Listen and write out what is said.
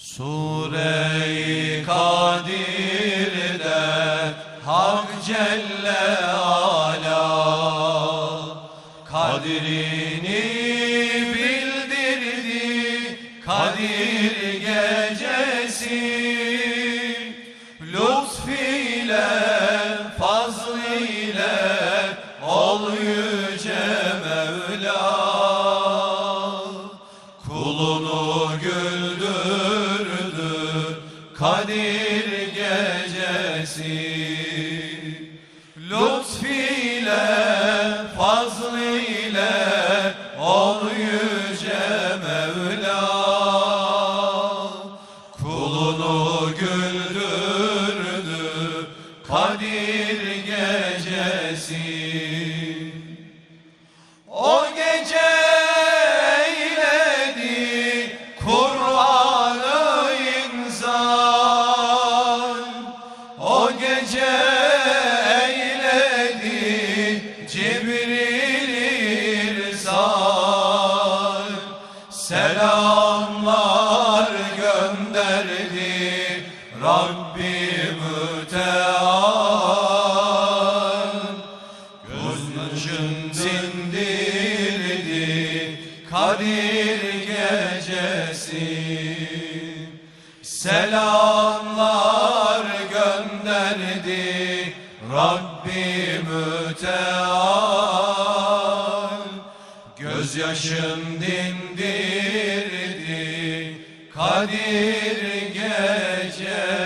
Sure-i Kadir'de Hak Celle Ala. Kadrini bildirdi Kadir gecesi. Lütfiyle, fazliyle Ol yüce Mevla. Kulunu güldürdü Kadir gecesi. Lütfiyle, fazliyle Ol yüce Mevla. Kulunu güldürdü Kadir gecesi Selamlar gönderdi Rabbi müteal. Gözyaşın dindirdi Kadir gecesi. Selamlar gönderdi Rabbi müteal. Gözyaşın dindirdi Kadir gece